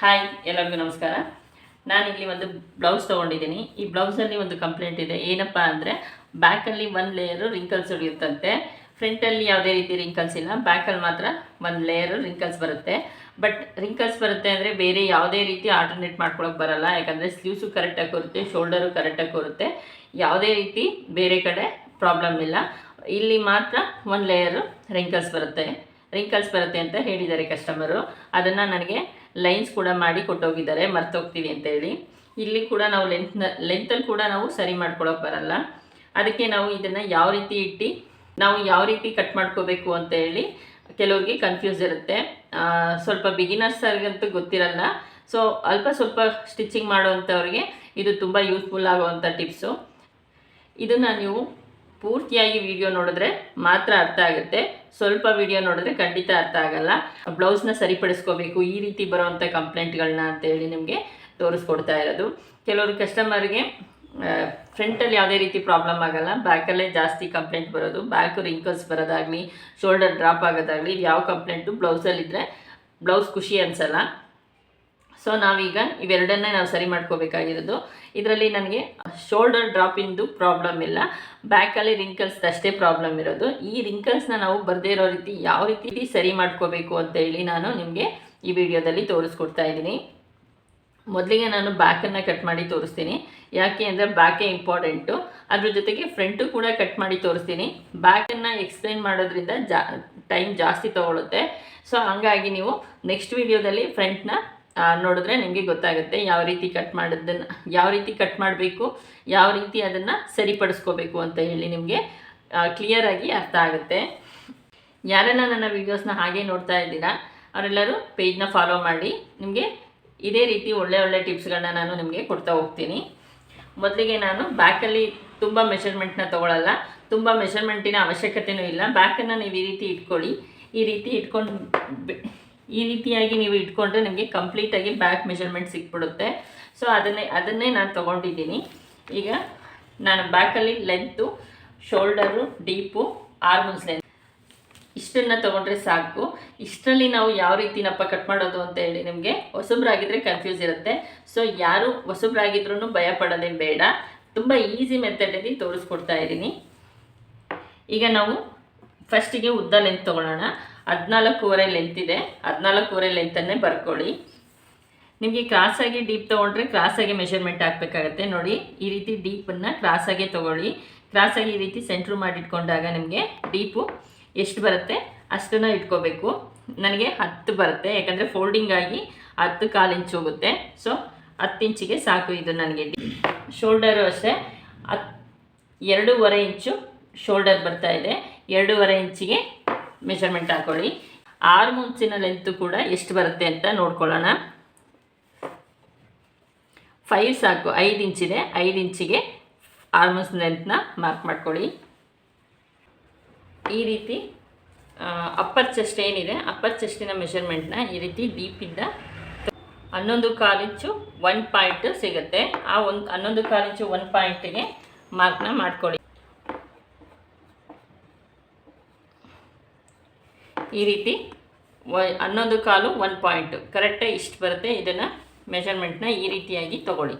Hi ಎಲ್ಲರಿಗೂ ನಮಸ್ಕಾರ. ನಾನಿಲ್ಲಿ ಒಂದು ಬ್ಲೌಸ್ ತೊಗೊಂಡಿದ್ದೀನಿ. ಈ ಬ್ಲೌಸಲ್ಲಿ ಒಂದು ಕಂಪ್ಲೇಂಟ್ ಇದೆ. ಏನಪ್ಪ ಅಂದರೆ ಬ್ಯಾಕಲ್ಲಿ ಒಂದು ಲೇಯರು ರಿಂಕಲ್ಸ್ ಹೊಡೆಯುತ್ತಂತೆ ಫ್ರಂಟಲ್ಲಿ ಯಾವುದೇ ರೀತಿ ರಿಂಕಲ್ಸ್ ಇಲ್ಲ. ಬ್ಯಾಕಲ್ಲಿ ಮಾತ್ರ ಒಂದು ಲೇಯರು ರಿಂಕಲ್ಸ್ ಬರುತ್ತೆ. ಬಟ್ ರಿಂಕಲ್ಸ್ ಬರುತ್ತೆ ಅಂದರೆ ಬೇರೆ ಯಾವುದೇ ರೀತಿ ಆಲ್ಟರ್ನೇಟ್ ಮಾಡ್ಕೊಳಕ್ಕೆ ಬರಲ್ಲ. ಯಾಕಂದರೆ ಸ್ಲೀವ್ಸು ಕರೆಕ್ಟಾಗಿ ಕೂರುತ್ತೆ ಶೋಲ್ಡರು ಕರೆಕ್ಟಾಗಿ ಕೂರುತ್ತೆ. ಯಾವುದೇ ರೀತಿ ಬೇರೆ ಕಡೆ ಪ್ರಾಬ್ಲಮ್ ಇಲ್ಲ. ಇಲ್ಲಿ ಮಾತ್ರ ಒಂದು ಲೇಯರು ರಿಂಕಲ್ಸ್ ಬರುತ್ತೆ. ರಿಂಕಲ್ಸ್ ಬರುತ್ತೆ ಅಂತ ಹೇಳಿದ್ದಾರೆ ಕಸ್ಟಮರು ಅದನ್ನು ನನಗೆ ಲೈನ್ಸ್ ಕೂಡ ಮಾಡಿ ಕೊಟ್ಟೋಗಿದ್ದಾರೆ, ಮರ್ತೋಗ್ತೀವಿ ಅಂತ ಹೇಳಿ. ಇಲ್ಲಿ ಕೂಡ ನಾವು ಲೆಂತ್ನ ಲೆಂತಲ್ಲಿ ಕೂಡ ನಾವು ಸರಿ ಮಾಡ್ಕೊಳಕ್ಕೆ ಬರಲ್ಲ. ಅದಕ್ಕೆ ನಾವು ಇದನ್ನು ಯಾವ ರೀತಿ ಇಟ್ಟು, ನಾವು ಯಾವ ರೀತಿ ಕಟ್ ಮಾಡ್ಕೋಬೇಕು ಅಂತ ಹೇಳಿ ಕೆಲವ್ರಿಗೆ ಕನ್ಫ್ಯೂಸ್ ಇರುತ್ತೆ. ಸ್ವಲ್ಪ ಸ್ವಲ್ಪ ಬಿಗಿನರ್ಸರಿಗಂತೂ ಗೊತ್ತಿರಲ್ಲ. ಸೊ ಅಲ್ಪ ಸ್ವಲ್ಪ ಸ್ಟಿಚಿಂಗ್ ಮಾಡುವಂಥವ್ರಿಗೆ ಇದು ತುಂಬ ಯೂಸ್ಫುಲ್ ಆಗುವಂಥ ಟಿಪ್ಸು ಇದನ್ನು ನೀವು ಪೂರ್ತಿಯಾಗಿ ವಿಡಿಯೋ ನೋಡಿದ್ರೆ ಮಾತ್ರ ಅರ್ಥ ಆಗುತ್ತೆ. ಸ್ವಲ್ಪ ವಿಡಿಯೋ ನೋಡಿದ್ರೆ ಖಂಡಿತ ಅರ್ಥ ಆಗಲ್ಲ. ಬ್ಲೌಸ್ನ ಸರಿಪಡಿಸ್ಕೋಬೇಕು. ಈ ರೀತಿ ಬರೋವಂಥ ಕಂಪ್ಲೇಂಟ್ಗಳನ್ನ ಅಂತೇಳಿ ನಿಮಗೆ ತೋರಿಸ್ಕೊಡ್ತಾ ಇರೋದು. ಕೆಲವರು ಕಸ್ಟಮರ್ಗೆ ಫ್ರಂಟಲ್ಲಿ ಯಾವುದೇ ರೀತಿ ಪ್ರಾಬ್ಲಮ್ ಆಗಲ್ಲ. ಬ್ಯಾಕಲ್ಲೇ ಜಾಸ್ತಿ ಕಂಪ್ಲೇಂಟ್ ಬರೋದು. ಬ್ಯಾಕ್ ರಿಂಕಲ್ಸ್ ಬರೋದಾಗಲಿ ಶೋಲ್ಡರ್ ಡ್ರಾಪ್ ಆಗೋದಾಗಲಿ ಯಾವ ಕಂಪ್ಲೇಂಟು ಬ್ಲೌಸಲ್ಲಿದ್ದರೆ ಬ್ಲೌಸ್ ಖುಷಿ ಅನಿಸಲ್ಲ. ಸೊ ನಾವೀಗ ಇವೆರಡನ್ನೇ ನಾವು ಸರಿ ಮಾಡ್ಕೋಬೇಕಾಗಿರೋದು. ಇದರಲ್ಲಿ ನನಗೆ ಶೋಲ್ಡರ್ ಡ್ರಾಪಿಂದು ಪ್ರಾಬ್ಲಮ್ ಇಲ್ಲ. ಬ್ಯಾಕಲ್ಲಿ ರಿಂಕಲ್ಸ್ ಅಷ್ಟೇ ಪ್ರಾಬ್ಲಮ್ ಇರೋದು. ಈ ರಿಂಕಲ್ಸ್ನ ನಾವು ಬರದೇ ಇರೋ ರೀತಿ ಯಾವ ರೀತಿ ಸರಿ ಮಾಡ್ಕೋಬೇಕು ಅಂತ ಹೇಳಿ ನಾನು ನಿಮಗೆ ಈ ವಿಡಿಯೋದಲ್ಲಿ ತೋರಿಸ್ಕೊಡ್ತಾ ಇದ್ದೀನಿ. ಮೊದಲಿಗೆ ನಾನು ಬ್ಯಾಕನ್ನು ಕಟ್ ಮಾಡಿ ತೋರಿಸ್ತೀನಿ. ಯಾಕೆ ಅಂದರೆ ಬ್ಯಾಕೇ ಇಂಪಾರ್ಟೆಂಟು ಅದ್ರ ಜೊತೆಗೆ ಫ್ರಂಟು ಕೂಡ ಕಟ್ ಮಾಡಿ ತೋರಿಸ್ತೀನಿ. ಬ್ಯಾಕನ್ನು ಎಕ್ಸ್ಪ್ಲೈನ್ ಮಾಡೋದ್ರಿಂದ ಜಾ ಟೈಮ್ ಜಾಸ್ತಿ ತೊಗೊಳುತ್ತೆ. ಸೊ ಹಂಗಾಗಿ ನೀವು ನೆಕ್ಸ್ಟ್ ವಿಡಿಯೋದಲ್ಲಿ ಫ್ರಂಟ್ನ ನೋಡಿದ್ರೆ ನಿಮಗೆ ಗೊತ್ತಾಗುತ್ತೆ ಯಾವ ರೀತಿ ಕಟ್ ಮಾಡೋದನ್ನು ಯಾವ ರೀತಿ ಕಟ್ ಮಾಡಬೇಕು, ಯಾವ ರೀತಿ ಅದನ್ನು ಸರಿಪಡಿಸ್ಕೋಬೇಕು ಅಂತ ಹೇಳಿ ನಿಮಗೆ ಕ್ಲಿಯರಾಗಿ ಅರ್ಥ ಆಗುತ್ತೆ. ಯಾರೆಲ್ಲ ನನ್ನ ವೀಡಿಯೋಸ್ನ ಹಾಗೆ ನೋಡ್ತಾ ಇದ್ದೀರಾ, ಅವರೆಲ್ಲರೂ ಪೇಜ್ನ ಫಾಲೋ ಮಾಡಿ, ನಿಮಗೆ ಇದೇ ರೀತಿ ಒಳ್ಳೆ ಒಳ್ಳೆ ಟಿಪ್ಸ್ಗಳನ್ನ ನಾನು ನಿಮಗೆ ಕೊಡ್ತಾ ಹೋಗ್ತೀನಿ. ಮೊದಲಿಗೆ ನಾನು ಬ್ಯಾಕಲ್ಲಿ ತುಂಬ ಮೆಷರ್ಮೆಂಟ್ನ ತೊಗೊಳಲ್ಲ, ತುಂಬ ಮೆಷರ್ಮೆಂಟಿನ ಅವಶ್ಯಕತೆಯೂ ಇಲ್ಲ ಬ್ಯಾಕನ್ನು ನೀವು ಈ ರೀತಿ ಇಟ್ಕೊಳ್ಳಿ, ಈ ರೀತಿ ಇಟ್ಕೊಂಡು ಈ ರೀತಿಯಾಗಿ ನೀವು ಇಟ್ಕೊಂಡ್ರೆ ನಿಮಗೆ ಕಂಪ್ಲೀಟಾಗಿ ಬ್ಯಾಕ್ ಮೆಜರ್ಮೆಂಟ್ ಸಿಕ್ಬಿಡುತ್ತೆ. ಸೊ ಅದನ್ನೇ ಅದನ್ನೇ ನಾನು ತೊಗೊಂಡಿದ್ದೀನಿ. ಈಗ ನಾನು ಬ್ಯಾಕಲ್ಲಿ length shoulder deep armholes length ಇಷ್ಟನ್ನು ತೊಗೊಂಡ್ರೆ ಸಾಕು. ಇಷ್ಟರಲ್ಲಿ ನಾವು ಯಾವ ರೀತಿನಪ್ಪ ಕಟ್ ಮಾಡೋದು ಅಂತ ಹೇಳಿ ನಿಮಗೆ ಹೊಸಬ್ರಾಗಿದ್ದರೆ ಕನ್ಫ್ಯೂಸ್ ಇರುತ್ತೆ. ಸೊ ಯಾರು ಹೊಸಬ್ರಾಗಿದ್ರೂ ಭಯ ಪಡೋದೇ ಬೇಡ. ತುಂಬ ಈಸಿ ಮೆಥಡಲ್ಲಿ ತೋರಿಸ್ಕೊಡ್ತಾ ಇದ್ದೀನಿ. ಈಗ ನಾವು ಫಸ್ಟಿಗೆ ಉದ್ದ ಲೆಂತ್ ತೊಗೊಳ್ಳೋಣ. ಹದಿನಾಲ್ಕೂವರೆ ಲೆಂತ್ ಇದೆ. ಹದಿನಾಲ್ಕೂವರೆ ಲೆಂತನ್ನೇ ಬರ್ಕೊಳ್ಳಿ. ನಿಮಗೆ ಕ್ರಾಸಾಗಿ ಡೀಪ್ ತೊಗೊಂಡ್ರೆ ಕ್ರಾಸಾಗಿ ಮೆಷರ್ಮೆಂಟ್ ಹಾಕಬೇಕಾಗತ್ತೆ. ನೋಡಿ, ಈ ರೀತಿ ಡೀಪನ್ನು ಕ್ರಾಸಾಗೆ ತೊಗೊಳ್ಳಿ. ಕ್ರಾಸಾಗಿ ಈ ರೀತಿ ಸೆಂಟ್ರು ಮಾಡಿಟ್ಕೊಂಡಾಗ ನಿಮಗೆ ಡೀಪು ಎಷ್ಟು ಬರುತ್ತೆ? ಅಷ್ಟನ್ನು ಇಟ್ಕೋಬೇಕು. ನನಗೆ ಹತ್ತು ಬರುತ್ತೆ. ಯಾಕಂದರೆ ಫೋಲ್ಡಿಂಗ್ ಆಗಿ ಹತ್ತು ಕಾಲು ಇಂಚು ಹೋಗುತ್ತೆ. ಸೊ ಹತ್ತು ಇಂಚಿಗೆ ಸಾಕು ಇದು ನನಗೆ ಶೋಲ್ಡರು ಅಷ್ಟೇ, ಹತ್ ಎರಡೂವರೆ ಇಂಚು ಶೋಲ್ಡರ್ ಬರ್ತಾ ಇದೆ. ಎರಡೂವರೆ ಇಂಚಿಗೆ ಮೆಷರ್ಮೆಂಟ್ ಹಾಕೊಳ್ಳಿ. ಆರು ಮುಂಚಿನ ಲೆಂತು ಕೂಡ ಎಷ್ಟು ಬರುತ್ತೆ ಅಂತ ನೋಡ್ಕೊಳ್ಳೋಣ. ಫೈವ್ ಸಾಕು. ಐದು ಇಂಚಿದೆ. ಐದು ಇಂಚಿಗೆ ಆರ್ಮಸ್ ಲೆಂತ್ನ ಮಾರ್ಕ್ ಮಾಡ್ಕೊಳ್ಳಿ. ಈ ರೀತಿ ಅಪ್ಪರ್ ಚೆಸ್ಟ್ ಏನಿದೆ ಅಪ್ಪರ್ ಚೆಸ್ಟಿನ ಮೆಷರ್ಮೆಂಟ್ನ ಈ ರೀತಿ ಡೀಪಿಂದ ಹನ್ನೊಂದು ಕಾಲಿಂಚು ಒನ್ ಪಾಯಿಂಟ್ ಸಿಗುತ್ತೆ. ಆ ಒಂದು ಹನ್ನೊಂದು ಕಾಲಿಂಚು ಒನ್ ಪಾಯಿಂಟಿಗೆ ಮಾರ್ಕ್ನ ಮಾಡ್ಕೊಳ್ಳಿ. ಈ ರೀತಿ ಹನ್ನೊಂದು ಕಾಲು ಒನ್ ಪಾಯಿಂಟು ಕರೆಕ್ಟಾಗಿ ಇಷ್ಟು ಬರುತ್ತೆ. ಇದನ್ನು ಮೆಷರ್ಮೆಂಟ್ನ ಈ ರೀತಿಯಾಗಿ ತಗೊಳ್ಳಿ.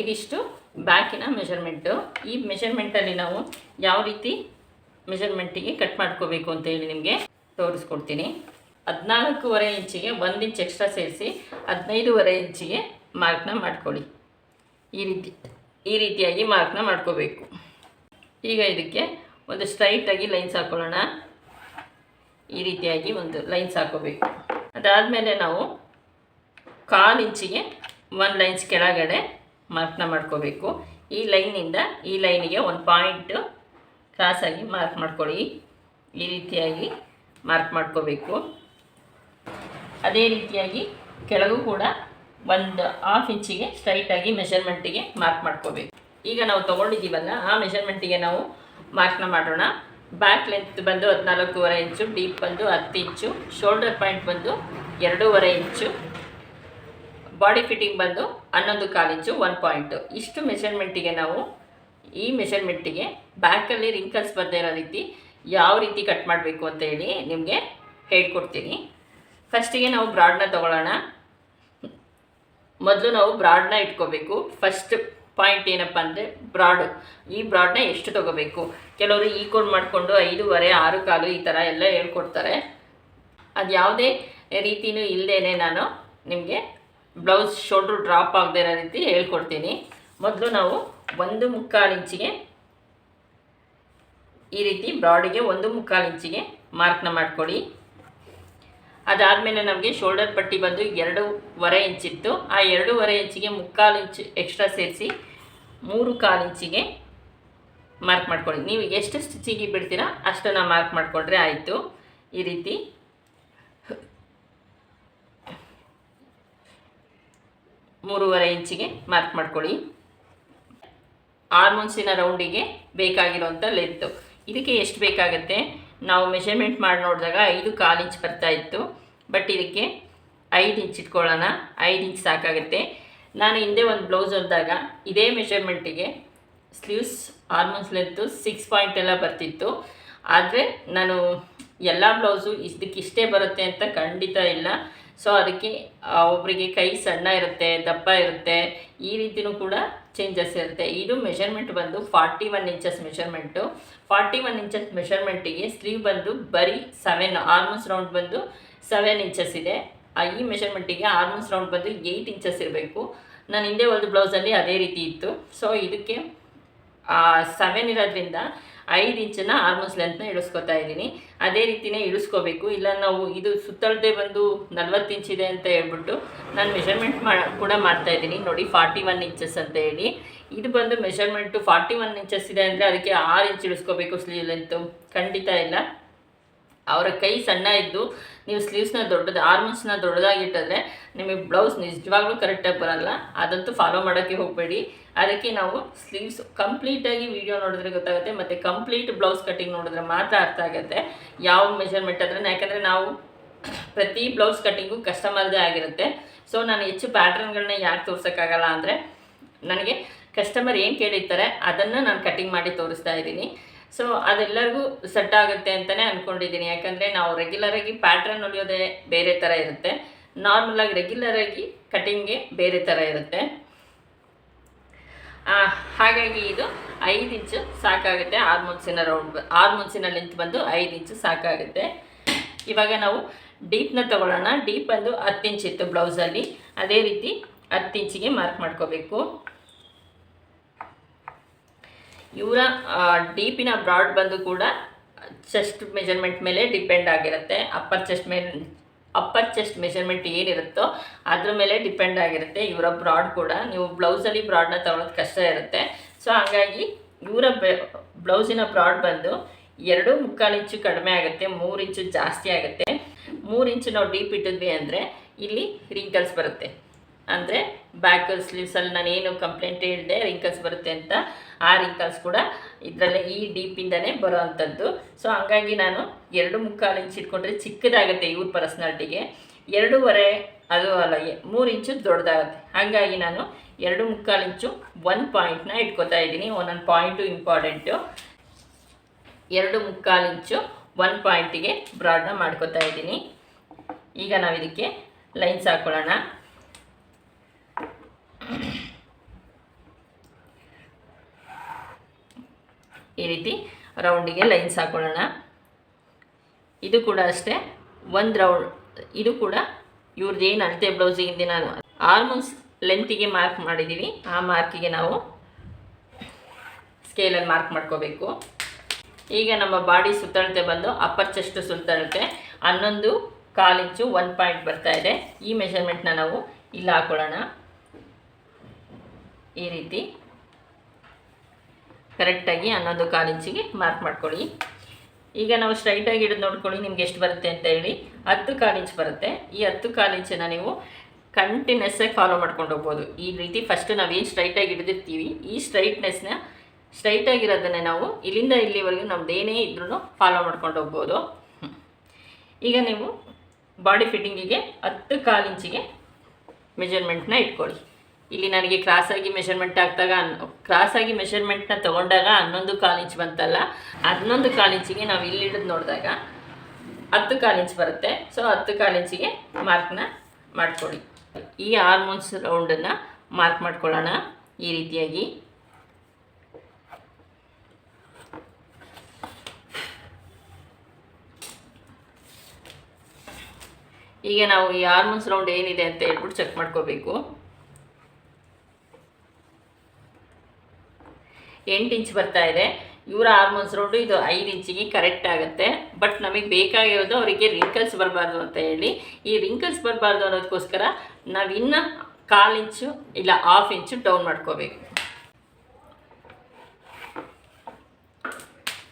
ಇದಿಷ್ಟು ಬ್ಯಾಕಿನ ಮೆಷರ್ಮೆಂಟು ಈ ಮೆಷರ್ಮೆಂಟಲ್ಲಿ ನಾವು ಯಾವ ರೀತಿ ಮೆಷರ್ಮೆಂಟಿಗೆ ಕಟ್ ಮಾಡ್ಕೋಬೇಕು ಅಂತ ಹೇಳಿ ನಿಮಗೆ ತೋರಿಸ್ಕೊಡ್ತೀನಿ. ಹದಿನಾಲ್ಕೂವರೆ ಇಂಚಿಗೆ ಒಂದು ಇಂಚ್ ಎಕ್ಸ್ಟ್ರಾ ಸೇರಿಸಿ ಹದಿನೈದೂವರೆ ಇಂಚಿಗೆ ಮಾರ್ಕ್ನ ಮಾಡ್ಕೊಳ್ಳಿ. ಈ ರೀತಿ, ಈ ರೀತಿಯಾಗಿ ಮಾರ್ಕ್ನ ಮಾಡ್ಕೋಬೇಕು. ಈಗ ಇದಕ್ಕೆ ಒಂದು ಸ್ಟ್ರೈಟಾಗಿ ಲೈನ್ಸ್ ಹಾಕ್ಕೊಳ್ಳೋಣ ಈ ರೀತಿಯಾಗಿ ಒಂದು ಲೈನ್ಸ್ ಹಾಕೋಬೇಕು ಅದಾದಮೇಲೆ ನಾವು ಕಾಲು ಇಂಚಿಗೆ ಒಂದು ಲೈನ್ಸ್ ಕೆಳಗಡೆ ಮಾರ್ಕ್ನ ಮಾಡ್ಕೋಬೇಕು. ಈ ಲೈನಿಂದ ಈ ಲೈನಿಗೆ ಒಂದು ಪಾಯಿಂಟು ಕ್ರಾಸಾಗಿ ಮಾರ್ಕ್ ಮಾಡ್ಕೊಳ್ಳಿ. ಈ ರೀತಿಯಾಗಿ ಮಾರ್ಕ್ ಮಾಡ್ಕೋಬೇಕು. ಅದೇ ರೀತಿಯಾಗಿ ಕೆಳಗೂ ಕೂಡ ಒಂದು ಹಾಫ್ ಇಂಚಿಗೆ ಸ್ಟ್ರೈಟಾಗಿ ಮೆಷರ್ಮೆಂಟಿಗೆ ಮಾರ್ಕ್ ಮಾಡ್ಕೋಬೇಕು. ಈಗ ನಾವು ತೊಗೊಂಡಿದ್ದೀವಲ್ಲ, ಆ ಮೆಷರ್ಮೆಂಟಿಗೆ ನಾವು ಮಾರ್ಕ್ನ ಮಾಡೋಣ. ಬ್ಯಾಕ್ ಲೆಂತ್ ಬಂದು ಹದಿನಾಲ್ಕೂವರೆ ಇಂಚು, ಡೀಪ್ ಬಂದು ಹತ್ತು ಇಂಚು, ಶೋಲ್ಡರ್ ಪಾಯಿಂಟ್ ಬಂದು ಎರಡೂವರೆ ಇಂಚು, ಬಾಡಿ ಫಿಟ್ಟಿಂಗ್ ಬಂದು ಹನ್ನೊಂದು ಕಾಲು ಇಂಚು, ಒನ್ ಪಾಯಿಂಟು. ಇಷ್ಟು ಮೆಷರ್ಮೆಂಟಿಗೆ ನಾವು ಈ ಮೆಷರ್ಮೆಂಟಿಗೆ ಬ್ಯಾಕಲ್ಲಿ ರಿಂಕಲ್ಸ್ ಬರದೇ ಇರೋ ರೀತಿ ಯಾವ ರೀತಿ ಕಟ್ ಮಾಡಬೇಕು ಅಂತ ಹೇಳಿ ನಿಮಗೆ ಹೇಳ್ಕೊಡ್ತೀನಿ. ಫಸ್ಟಿಗೆ ನಾವು ಬ್ರಾಡ್ನ ತೊಗೊಳ್ಳೋಣ. ಮೊದಲು ನಾವು ಬ್ರಾಡ್ನ ಇಟ್ಕೋಬೇಕು. ಫಸ್ಟ್ ಪಾಯಿಂಟ್ ಏನಪ್ಪ ಅಂದರೆ ಬ್ರಾಡ್. ಈ ಬ್ರಾಡ್ನ ಎಷ್ಟು ತಗೋಬೇಕು? ಕೆಲವರು ಈಕ್ವಲ್ ಮಾಡಿಕೊಂಡು ಐದೂವರೆ, ಆರು ಕಾಲು ಈ ಥರ ಎಲ್ಲ ಹೇಳ್ಕೊಡ್ತಾರೆ. ಅದು ಯಾವುದೇ ರೀತಿಯೂ ಇಲ್ಲದೇ ನಾನು ನಿಮಗೆ ಬ್ಲೌಸ್ ಶೋಲ್ಡ್ರು ಡ್ರಾಪ್ ಆಗದೇ ಇರೋ ರೀತಿ ಹೇಳ್ಕೊಡ್ತೀನಿ. ಮೊದಲು ನಾವು ಒಂದು ಮುಕ್ಕಾಲು ಇಂಚಿಗೆ ಈ ರೀತಿ ಬ್ರಾಡಿಗೆ ಒಂದು ಮುಕ್ಕಾಲು ಇಂಚಿಗೆ ಮಾರ್ಕ್ನ ಮಾಡ್ಕೊಳ್ಳಿ ಅದಾದಮೇಲೆ ನಮಗೆ ಶೋಲ್ಡರ್ ಪಟ್ಟಿ ಬಂದು ಎರಡೂವರೆ ಇಂಚಿತ್ತು ಆ ಎರಡೂವರೆ ಇಂಚಿಗೆ ಮುಕ್ಕಾಲು ಇಂಚು ಎಕ್ಸ್ಟ್ರಾ ಸೇರಿಸಿ ಮೂರು ಕಾಲು ಇಂಚಿಗೆ ಮಾರ್ಕ್ ಮಾಡ್ಕೊಳ್ಳಿ. ನೀವು ಎಷ್ಟು ಸ್ಟಿಚಿಗೆ ಬಿಡ್ತೀರಾ ಅಷ್ಟನ್ನು ಮಾರ್ಕ್ ಮಾಡಿಕೊಂಡ್ರೆ ಆಯಿತು. ಈ ರೀತಿ. ಮೂರುವರೆ ಇಂಚಿಗೆ ಮಾರ್ಕ್ ಮಾಡ್ಕೊಳ್ಳಿ. ಆರ್ಮೋನ್ಸಿನ ರೌಂಡಿಗೆ ಬೇಕಾಗಿರೋಂಥ ಲೆಂತು ಇದಕ್ಕೆ ಎಷ್ಟು ಬೇಕಾಗುತ್ತೆ? ನಾವು ಮೆಷರ್ಮೆಂಟ್ ಮಾಡಿ ನೋಡಿದಾಗ ಐದು ಕಾಲು ಇಂಚ್ ಬರ್ತಾ ಇತ್ತು. ಬಟ್ ಇದಕ್ಕೆ ಐದು ಇಂಚ್ ಇಟ್ಕೊಳ್ಳೋಣ. ಐದು ಇಂಚ್ ಸಾಕಾಗುತ್ತೆ. ನಾನು ಹಿಂದೆ ಒಂದು ಬ್ಲೌಸ್ ಹೊಲಿದಾಗ ಇದೇ ಮೆಷರ್ಮೆಂಟಿಗೆ sleeves armholes length six point ಎಲ್ಲ ಬರ್ತಿತ್ತು. ಆದರೆ ನಾನು ಎಲ್ಲ ಬ್ಲೌಸು ಇದಕ್ಕಿಷ್ಟೇ ಬರುತ್ತೆ ಅಂತ ಖಂಡಿತ ಇಲ್ಲ. ಸೊ ಅದಕ್ಕೆ ಒಬ್ಬರಿಗೆ ಕೈ ಸಣ್ಣ ಇರುತ್ತೆ, ದಪ್ಪ ಇರುತ್ತೆ, ಈ ರೀತಿನೂ ಕೂಡ ಚೇಂಜಸ್ ಇರುತ್ತೆ. ಇದು ಮೆಷರ್ಮೆಂಟ್ ಬಂದು forty one inches measurement forty one inches ಮೆಷರ್ಮೆಂಟಿಗೆ sleeve ಬಂದು ಬರೀ ಸೆವೆನ್ ಆಲ್ಮೋಸ್ಟ್ ರೌಂಡ್ ಬಂದು ಸೆವೆನ್ ಇಂಚಸ್ ಇದೆ. ಈ ಮೆಷರ್ಮೆಂಟಿಗೆ ಆಲ್ಮೋಸ್ಟ್ ರೌಂಡ್ ಬಂದು ಏಯ್ಟ್ ಇಂಚಸ್ ಇರಬೇಕು. ನಾನು ಹಿಂದೆ ಒಂದು ಬ್ಲೌಸಲ್ಲಿ ಅದೇ ರೀತಿ ಇತ್ತು. ಸೊ ಇದಕ್ಕೆ ಸೆವೆನ್ ಇರೋದ್ರಿಂದ ಐದು ಇಂಚನ್ನ ಆಲ್ಮೋಸ್ಟ್ ಲೆಂತ್ನ ಇಳಿಸ್ಕೊತಾ ಇದ್ದೀನಿ. ಅದೇ ರೀತಿನೇ ಇಳಿಸ್ಕೋಬೇಕು. ಇಲ್ಲ ನಾವು ಇದು ಸುತ್ತಳತೆ ಬಂದು ನಲ್ವತ್ತು ಇಂಚ್ ಇದೆ ಅಂತ ಹೇಳ್ಬಿಟ್ಟು ನಾನು ಮೆಷರ್ಮೆಂಟ್ ಮಾ, ಕೂಡ ಮಾಡ್ತಾ ಇದ್ದೀನಿ. ನೋಡಿ ಫಾರ್ಟಿ ಒನ್ ಇಂಚಸ್ ಅಂತ ಹೇಳಿ. ಇದು ಬಂದು ಮೆಷರ್ಮೆಂಟು ಫಾರ್ಟಿ ಒನ್ ಇಂಚಸ್ ಇದೆ ಅಂದರೆ ಅದಕ್ಕೆ ಆರು ಇಂಚ್ ಇಳಿಸ್ಕೋಬೇಕು ಸ್ಲೀವ್ ಲೆಂತು ಖಂಡಿತ ಇಲ್ಲ. ಅವರ ಕೈ ಸಣ್ಣ ಇದ್ದು ನೀವು ಸ್ಲೀವ್ಸ್ನ ದೊಡ್ಡದು ಆರ್ಮ್ಸ್ನ ದೊಡ್ಡದಾಗಿಟ್ಟಿದ್ರೆ ನಿಮಗೆ ಬ್ಲೌಸ್ ನಿಜವಾಗ್ಲೂ ಕರೆಕ್ಟಾಗಿ ಬರಲ್ಲ. ಅದಂತೂ ಫಾಲೋ ಮಾಡೋಕ್ಕೆ ಹೋಗಬೇಡಿ. ಅದಕ್ಕೆ ನಾವು ಸ್ಲೀವ್ಸ್ ಕಂಪ್ಲೀಟಾಗಿ ವಿಡಿಯೋ ನೋಡಿದ್ರೆ ಗೊತ್ತಾಗುತ್ತೆ, ಮತ್ತು ಕಂಪ್ಲೀಟ್ ಬ್ಲೌಸ್ ಕಟ್ಟಿಂಗ್ ನೋಡಿದ್ರೆ ಮಾತ್ರ ಅರ್ಥ ಆಗುತ್ತೆ. ಯಾವ ಮೆಷರ್ಮೆಂಟ್ ಅದನ್ನು ಯಾಕಂದರೆ ನಾವು ಪ್ರತಿ ಬ್ಲೌಸ್ ಕಟ್ಟಿಂಗು ಕಸ್ಟಮರ್ದೇ ಆಗಿರುತ್ತೆ. ಸೊ ನಾನು ಹೆಚ್ಚು ಪ್ಯಾಟ್ರನ್ಗಳನ್ನ ಯಾಕೆ ತೋರ್ಸೋಕ್ಕಾಗಲ್ಲ ಅಂದರೆ, ನನಗೆ ಕಸ್ಟಮರ್ ಏನು ಕೇಳಿರ್ತಾರೆ, ಅದನ್ನು ನಾನು ಕಟ್ಟಿಂಗ್ ಮಾಡಿ ತೋರಿಸ್ತಾ ಇದ್ದೀನಿ. ಸೊ ಅದೆಲ್ಲರಿಗೂ ಸೆಟ್ ಆಗುತ್ತೆ ಅಂತಲೇ ಅಂದ್ಕೊಂಡಿದ್ದೀನಿ ಯಾಕಂದರೆ ನಾವು ರೆಗ್ಯುಲರಾಗಿ ಪ್ಯಾಟ್ರನ್ ಹೊಲಿಯೋದೇ ಬೇರೆ ಥರ ಇರುತ್ತೆ. ನಾರ್ಮಲಾಗಿ ರೆಗ್ಯುಲರಾಗಿ ಕಟ್ಟಿಂಗ್ಗೆ ಬೇರೆ ಥರ ಇರುತ್ತೆ. ಹಾಗಾಗಿ ಇದು ಐದು ಇಂಚು ಸಾಕಾಗುತ್ತೆ. ಆರ್ಮೋನ್ಸಿನ ರೌಂಡ್ ಆರ್ಮೋನ್ಸಿನ ಲೆಂತ್ ಬಂದು ಐದು ಇಂಚು ಸಾಕಾಗುತ್ತೆ. ಇವಾಗ ನಾವು ಡೀಪ್ನ ತಗೊಳ್ಳೋಣ. ಡೀಪ್ ಬಂದು ಹತ್ತು ಇಂಚ್ ಇತ್ತು ಬ್ಲೌಸಲ್ಲಿ ಅದೇ ರೀತಿ ಹತ್ತು ಇಂಚಿಗೆ ಮಾರ್ಕ್ ಮಾಡ್ಕೋಬೇಕು. ಇವರ ಡೀಪಿನ ಬ್ರಾಡ್ ಬಂದು ಕೂಡ ಚೆಸ್ಟ್ ಮೆಜರ್ಮೆಂಟ್ ಮೇಲೆ ಡಿಪೆಂಡ್ ಆಗಿರುತ್ತೆ. ಅಪ್ಪರ್ ಚೆಸ್ಟ್ ಮೇಲೆ ಅಪ್ಪರ್ ಚೆಸ್ಟ್ ಮೆಷರ್ಮೆಂಟ್ ಏನಿರುತ್ತೋ ಅದ್ರ ಮೇಲೆ ಡಿಪೆಂಡ್ ಆಗಿರುತ್ತೆ. ಇವರ ಬ್ರಾಡ್ ಕೂಡ. ನೀವು ಬ್ಲೌಸಲ್ಲಿ ಬ್ರಾಡ್ನ ತಗೊಳ್ಳೋದು ಕಷ್ಟ ಇರುತ್ತೆ. ಸೊ ಹಾಗಾಗಿ ಇವರ ಬ್ಲೌಸಿನ ಬ್ರಾಡ್ ಬಂದು ಎರಡು ಮುಕ್ಕಾಲು ಇಂಚು ಕಡಿಮೆ ಆಗುತ್ತೆ, ಮೂರು ಇಂಚು ಜಾಸ್ತಿ ಆಗುತ್ತೆ. ಮೂರು ಇಂಚು ನಾವು ಡೀಪ್ ಇಟ್ಟಿದ್ವಿ ಅಂದರೆ ಇಲ್ಲಿ ರಿಂಕಲ್ಸ್ ಬರುತ್ತೆ. ಅಂದರೆ ಬ್ಯಾಕ್ ಸ್ಲೀವ್ಸಲ್ಲಿ ನಾನು ಏನು ಕಂಪ್ಲೇಂಟ್ ಹೇಳಿದೆ ರಿಂಕಲ್ಸ್ ಬರುತ್ತೆ ಅಂತ, ಆ ರಿಂಕಲ್ಸ್ ಕೂಡ ಇದರಲ್ಲೇ ಈ ಡೀಪಿಂದನೇ ಬರೋ ಅಂಥದ್ದು. ಸೊ ಹಂಗಾಗಿ ನಾನು ಎರಡು ಮುಕ್ಕಾಲು ಇಂಚ್ ಇಟ್ಕೊಂಡ್ರೆ ಚಿಕ್ಕದಾಗುತ್ತೆ ಇವ್ರ ಪರ್ಸ್ನಾಲಿಟಿಗೆ ಎರಡೂವರೆ, ಅದು ಅಲ್ಲ ಮೂರು ಇಂಚು ದೊಡ್ಡದಾಗುತ್ತೆ. ಹಾಗಾಗಿ ನಾನು ಎರಡು ಮುಕ್ಕಾಲು ಇಂಚು ಒನ್ ಪಾಯಿಂಟ್ನ ಇಟ್ಕೊತಾ ಇದ್ದೀನಿ, ಒಂದೊಂದು ಪಾಯಿಂಟು ಇಂಪಾರ್ಟೆಂಟು ಎರಡು ಮುಕ್ಕಾಲು ಇಂಚು ಒನ್ ಪಾಯಿಂಟಿಗೆ ಬ್ರಾಡ್ನ ಮಾಡ್ಕೋತಾ ಇದ್ದೀನಿ. ಈಗ ನಾವು ಇದಕ್ಕೆ ಲೈನ್ಸ್ ಹಾಕ್ಕೊಳ್ಳೋಣ ಈ ರೀತಿ ರೌಂಡಿಗೆ ಲೈನ್ಸ್ ಹಾಕೊಳ್ಳೋಣ. ಇದು ಕೂಡ ಅಷ್ಟೇ, ಒಂದು ರೌಂಡ್ ಇದು ಕೂಡ ಇವ್ರದ್ದು ಏನು ಅಳತೆ ಬ್ಲೌಸಿಗೆ ನಾನು ಆಲ್ಮೋಸ್ಟ್ ಲೆಂತಿಗೆ ಮಾರ್ಕ್ ಮಾಡಿದ್ದೀವಿ ಆ ಮಾರ್ಕಿಗೆ ನಾವು ಸ್ಕೇಲಲ್ಲಿ ಮಾರ್ಕ್ ಮಾಡ್ಕೋಬೇಕು. ಈಗ ನಮ್ಮ ಬಾಡಿ ಸುತ್ತಳತೆ ಬಂದು ಅಪ್ಪರ್ ಚೆಸ್ಟ್ ಸುತ್ತಳತೆ, ಹನ್ನೊಂದು ಕಾಲು ಇಂಚು ಒನ್ ಪಾಯಿಂಟ್ ಬರ್ತಾ ಇದೆ. ಈ ಮೆಷರ್ಮೆಂಟ್ನ ನಾವು ಇಲ್ಲಿ ಹಾಕೊಳ್ಳೋಣ. ಈ ರೀತಿ. ಕರೆಕ್ಟಾಗಿ ಹನ್ನೊಂದು ಕಾಲು ಇಂಚಿಗೆ ಮಾರ್ಕ್ ಮಾಡ್ಕೊಳ್ಳಿ. ಈಗ ನಾವು ಸ್ಟ್ರೈಟಾಗಿ ಹಿಡಿದು ನೋಡ್ಕೊಳ್ಳಿ, ನಿಮ್ಗೆ ಎಷ್ಟು ಬರುತ್ತೆ ಅಂತ ಹೇಳಿ. ಹತ್ತು ಕಾಲು ಇಂಚ್ ಬರುತ್ತೆ. ಈ ಹತ್ತು ಕಾಲು ಇಂಚನ್ನು ನೀವು ಕಂಟಿನ್ಯೂಸ್ ಫಾಲೋ ಮಾಡ್ಕೊಂಡು ಹೋಗ್ಬೋದು. ಈ ರೀತಿ ಫಸ್ಟ್ ನಾವೇನು ಸ್ಟ್ರೈಟಾಗಿ ಹಿಡಿದಿರ್ತೀವಿ, ಈ ಸ್ಟ್ರೈಟ್ನೆಸ್ನ ಸ್ಟ್ರೈಟಾಗಿರೋದನ್ನೇ ನಾವು ಇಲ್ಲಿಂದ ಇಲ್ಲಿವರೆಗೂ ನಮ್ದು ಏನೇ ಇದ್ರೂ ಫಾಲೋ ಮಾಡ್ಕೊಂಡು ಹೋಗ್ಬೋದು. ಈಗ ನೀವು ಬಾಡಿ ಫಿಟ್ಟಿಂಗಿಗೆ ಹತ್ತು ಕಾಲು ಇಂಚಿಗೆ ಮೆಜರ್ಮೆಂಟ್ನ ಇಟ್ಕೊಳ್ಳಿ. ಇಲ್ಲಿ ನನಗೆ ಕ್ರಾಸಾಗಿ ಮೆಷರ್ಮೆಂಟ್ ಹಾಕಿದಾಗ ಕ್ರಾಸಾಗಿ ಮೆಷರ್ಮೆಂಟ್ನ ತೊಗೊಂಡಾಗ ಹನ್ನೊಂದು ಕಾಲು ಇಂಚ್ ಬಂತಲ್ಲ, ಹನ್ನೊಂದು ಕಾಲು ಇಂಚಿಗೆ ನಾವು ಇಲ್ಲಿ ಹಿಡಿದು ನೋಡಿದಾಗ ಹತ್ತು ಕಾಲು ಇಂಚ್ ಬರುತ್ತೆ. ಸೊ ಹತ್ತು ಕಾಲು ಇಂಚಿಗೆ ಮಾರ್ಕ್ನ ಮಾಡ್ಕೊಳ್ಳಿ ಈ ಹಾರ್ಮೋನ್ಸ್ ರೌಂಡನ್ನು ಮಾರ್ಕ್ ಮಾಡ್ಕೊಳ್ಳೋಣ ಈ ರೀತಿಯಾಗಿ. ಈಗ ನಾವು ಈ ಹಾರ್ಮೋನ್ಸ್ ರೌಂಡ್ ಏನಿದೆ ಅಂತ ಹೇಳ್ಬಿಟ್ಟು ಚೆಕ್ ಮಾಡ್ಕೋಬೇಕು. ಎಂಟು ಇಂಚ್ ಬರ್ತಾ ಇದೆ. ಇವರ ಹಾರ್ಮೋನ್ಸ್ ರೋಡು ಇದು ಐದು ಇಂಚಿಗೆ ಕರೆಕ್ಟ್ ಆಗುತ್ತೆ. ಬಟ್ ನಮಗೆ ಬೇಕಾಗಿರೋದು ಅವರಿಗೆ ರಿಂಕಲ್ಸ್ ಬರಬಾರ್ದು ಅಂತ ಹೇಳಿ. ಈ ರಿಂಕಲ್ಸ್ ಬರಬಾರ್ದು ಅನ್ನೋದಕ್ಕೋಸ್ಕರ ನಾವು ಇನ್ನು ಕಾಲು ಇಂಚು ಇಲ್ಲ ಹಾಫ್ ಇಂಚು ಡೌನ್ ಮಾಡ್ಕೋಬೇಕು.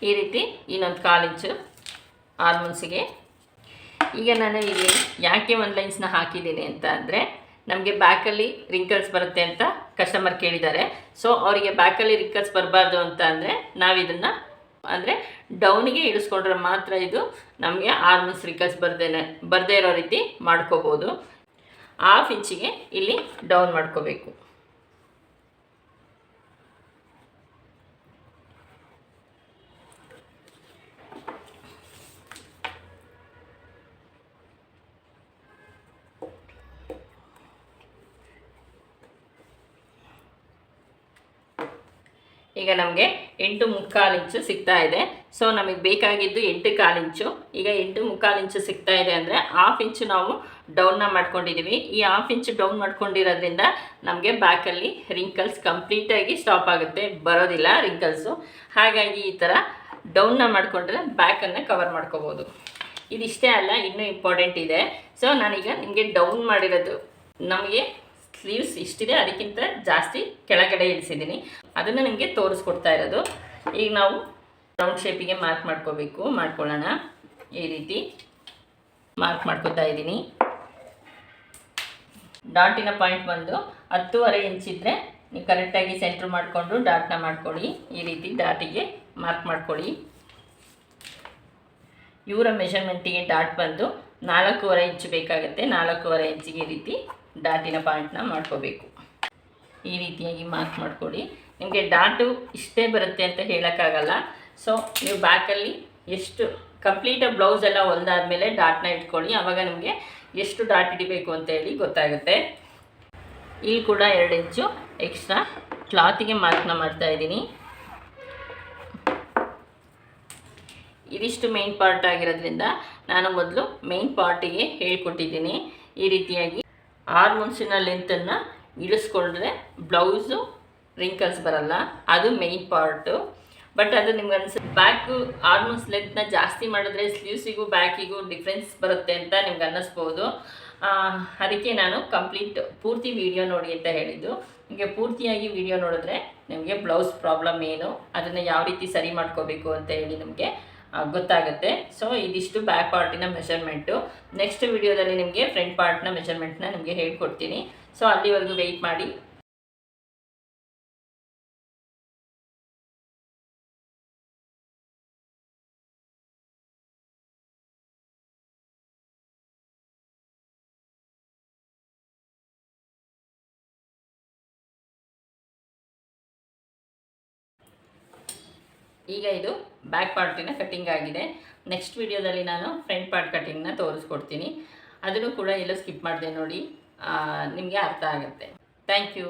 ಈ ರೀತಿ ಇನ್ನೊಂದು ಕಾಲು ಇಂಚು ಹಾರ್ಮೋನ್ಸಿಗೆ ಈಗ ನಾನು ಇಲ್ಲಿ ಯಾಕೆ ಒಂದು ಲೈನ್ಸ್ನ ಹಾಕಿದ್ದೀನಿ ಅಂತ ಅಂದರೆ, ನಮಗೆ ಬ್ಯಾಕಲ್ಲಿ ರಿಂಕಲ್ಸ್ ಬರುತ್ತೆ ಅಂತ ಕಸ್ಟಮರ್ ಕೇಳಿದ್ದಾರೆ. ಸೊ ಅವರಿಗೆ ಬ್ಯಾಕಲ್ಲಿ ರಿಂಕಲ್ಸ್ ಬರಬಾರ್ದು ಅಂತ ಅಂದರೆ ನಾವು ಇದನ್ನು ಅಂದರೆ ಡೌನಿಗೆ ಇಳಿಸ್ಕೊಂಡ್ರೆ ಮಾತ್ರ ಇದು ನಮಗೆ ಆರ್ಮನ್ಸ್ ರಿಂಕಲ್ಸ್ ಬರ್ದೇನೆ, ಬರದೇ ಇರೋ ರೀತಿ ಮಾಡ್ಕೋಬೋದು. ಹಾಫ್ ಇಂಚಿಗೆ ಇಲ್ಲಿ ಡೌನ್ ಮಾಡ್ಕೋಬೇಕು. ಈಗ ನಮಗೆ ಎಂಟು ಮುಕ್ಕಾಲು ಇಂಚು ಸಿಗ್ತಾ ಇದೆ. ಸೊ ನಮಗೆ ಬೇಕಾಗಿದ್ದು ಎಂಟು ಕಾಲು ಇಂಚು. ಈಗ ಎಂಟು ಮುಕ್ಕಾಲು ಇಂಚು ಸಿಗ್ತಾ ಇದೆ ಅಂದರೆ ಹಾಫ್ ಇಂಚು ನಾವು ಡೌನ್ನ ಮಾಡ್ಕೊಂಡಿದ್ದೀವಿ ಈ ಹಾಫ್ ಇಂಚು ಡೌನ್ ಮಾಡ್ಕೊಂಡಿರೋದ್ರಿಂದ ನಮಗೆ ಬ್ಯಾಕಲ್ಲಿ ರಿಂಕಲ್ಸ್ ಕಂಪ್ಲೀಟಾಗಿ ಸ್ಟಾಪ್ ಆಗುತ್ತೆ. ಬರೋದಿಲ್ಲ ರಿಂಕಲ್ಸು ಹಾಗಾಗಿ ಈ ಥರ ಡೌನ್ನ ಮಾಡಿಕೊಂಡ್ರೆ ಬ್ಯಾಕನ್ನು ಕವರ್ ಮಾಡ್ಕೋಬೋದು. ಇದಿಷ್ಟೇ ಅಲ್ಲ, ಇನ್ನೂ ಇಂಪಾರ್ಟೆಂಟ್ ಇದೆ. ಸೊ ನಾನೀಗ ನಿಮಗೆ ಡೌನ್ ಮಾಡಿರೋದು. ನಮಗೆ ಸ್ಲೀವ್ಸ್ ಇಷ್ಟಿದೆ, ಅದಕ್ಕಿಂತ ಜಾಸ್ತಿ ಕೆಳಗಡೆ ಇಳಿಸಿದ್ದೀನಿ. ಅದನ್ನು ನಿಮಗೆ ತೋರಿಸ್ಕೊಡ್ತಾ ಇರೋದು. ಈಗ ನಾವು ರೌಂಡ್ ಶೇಪಿಗೆ ಮಾರ್ಕ್ ಮಾಡ್ಕೋಬೇಕು. ಮಾಡ್ಕೊಳ್ಳೋಣ. ಈ ರೀತಿ ಮಾರ್ಕ್ ಮಾಡ್ಕೊತಾ ಇದ್ದೀನಿ. ಡಾಟಿನ ಪಾಯಿಂಟ್ ಬಂದು ಹತ್ತೂವರೆ ಇಂಚಿದ್ರೆ ನೀವು ಕರೆಕ್ಟಾಗಿ ಸೆಂಟ್ರ್ ಮಾಡಿಕೊಂಡು ಡಾಟ್ನ ಮಾಡ್ಕೊಳ್ಳಿ. ಈ ರೀತಿ ಡಾಟಿಗೆ ಮಾರ್ಕ್ ಮಾಡ್ಕೊಳ್ಳಿ. ಇವರ ಮೆಷರ್ಮೆಂಟಿಗೆ ಡಾಟ್ ಬಂದು ನಾಲ್ಕೂವರೆ ಇಂಚು ಬೇಕಾಗುತ್ತೆ. ನಾಲ್ಕೂವರೆ ಇಂಚಿಗೆ ಈ ರೀತಿ ಡಾಟಿನ ಪಾಯಿಂಟ್ನ ಮಾಡ್ಕೋಬೇಕು. ಈ ರೀತಿಯಾಗಿ ಮಾರ್ಕ್ ಮಾಡಿಕೊಡಿ ನಿಮಗೆ ಡಾಟು ಇಷ್ಟೇ ಬರುತ್ತೆ ಅಂತ ಹೇಳೋಕ್ಕಾಗಲ್ಲ. ಸೊ ನೀವು ಬ್ಯಾಕಲ್ಲಿ ಎಷ್ಟು ಕಂಪ್ಲೀಟಾಗಿ ಬ್ಲೌಸ್ ಎಲ್ಲ ಹೊಲ್ದಾದ್ಮೇಲೆ ಡಾಟ್ನ ಇಟ್ಕೊಳ್ಳಿ. ಆವಾಗ ನಿಮಗೆ ಎಷ್ಟು ಡಾಟ್ ಇಡಬೇಕು ಅಂತ ಹೇಳಿ ಗೊತ್ತಾಗುತ್ತೆ. ಇಲ್ಲಿ ಕೂಡ ಎರಡು ಇಂಚು ಎಕ್ಸ್ಟ್ರಾ ಕ್ಲಾತಿಗೆ ಮಾರ್ಕ್ನ ಮಾಡ್ತಾ ಇದ್ದೀನಿ. ಇದಿಷ್ಟು ಮೇನ್ ಪಾರ್ಟ್ ಆಗಿರೋದ್ರಿಂದ ನಾನು ಮೊದಲು ಮೇನ್ ಪಾರ್ಟಿಗೆ ಹೇಳ್ಕೊಟ್ಟಿದ್ದೀನಿ. ಈ ರೀತಿಯಾಗಿ ಆರು ಮುಂಚಿನ ಲೆಂತನ್ನು ಇಳಿಸ್ಕೊಂಡ್ರೆ ಬ್ಲೌಸು ರಿಂಕಲ್ಸ್ ಬರಲ್ಲ. ಅದು ಮೇನ್ ಪಾರ್ಟು ಬಟ್ ಅದು ನಿಮ್ಗೆ ಅನ್ಸುತ್ತೆ ಬ್ಯಾಕು ಲೆಂತ್ ಲೆಂತ್ನ ಜಾಸ್ತಿ ಮಾಡಿದ್ರೆ ಸ್ಲೀವ್ಸಿಗೂ ಬ್ಯಾಕಿಗೂ ಡಿಫ್ರೆನ್ಸ್ ಬರುತ್ತೆ ಅಂತ ನಿಮ್ಗೆ ಅನ್ನಿಸ್ಬೋದು. ಅದಕ್ಕೆ ನಾನು ಕಂಪ್ಲೀಟ್ ಪೂರ್ತಿ ವಿಡಿಯೋ ನೋಡಿ ಅಂತ ಹೇಳಿದ್ದು. ನಿಮಗೆ ಪೂರ್ತಿಯಾಗಿ ವಿಡಿಯೋ ನೋಡಿದ್ರೆ ನಿಮಗೆ ಬ್ಲೌಸ್ ಪ್ರಾಬ್ಲಮ್ ಏನು, ಅದನ್ನು ಯಾವ ರೀತಿ ಸರಿ ಮಾಡ್ಕೋಬೇಕು ಅಂತ ಹೇಳಿ ನಿಮಗೆ ಗೊತ್ತಾಗುತ್ತೆ. ಸೊ ಇದಿಷ್ಟು ಬ್ಯಾಕ್ ಪಾರ್ಟಿನ ಮೆಷರ್ಮೆಂಟು ನೆಕ್ಸ್ಟ್ ವಿಡಿಯೋದಲ್ಲಿ ನಿಮಗೆ ಫ್ರಂಟ್ ಪಾರ್ಟ್ನ ಮೆಷರ್ಮೆಂಟ್ನ ನಿಮಗೆ ಹೇಳ್ಕೊಡ್ತೀನಿ. ಸೊ ಅಲ್ಲಿವರೆಗೂ ವೆಯ್ಟ್ ಮಾಡಿ. ಈಗ ಇದು ಬ್ಯಾಕ್ ಪಾರ್ಟಿನ ಕಟ್ಟಿಂಗ್ ಆಗಿದೆ. ನೆಕ್ಸ್ಟ್ ವಿಡಿಯೋದಲ್ಲಿ ನಾನು ಫ್ರಂಟ್ ಪಾರ್ಟ್ ಕಟ್ಟಿಂಗ್ನ ತೋರಿಸ್ಕೊಡ್ತೀನಿ. ಅದನ್ನು ಕೂಡ ಎಲ್ಲೋ ಸ್ಕಿಪ್ ಮಾಡಿದೆ ನೋಡಿ. ನಿಮಗೆ ಅರ್ಥ ಆಗುತ್ತೆ. Thank you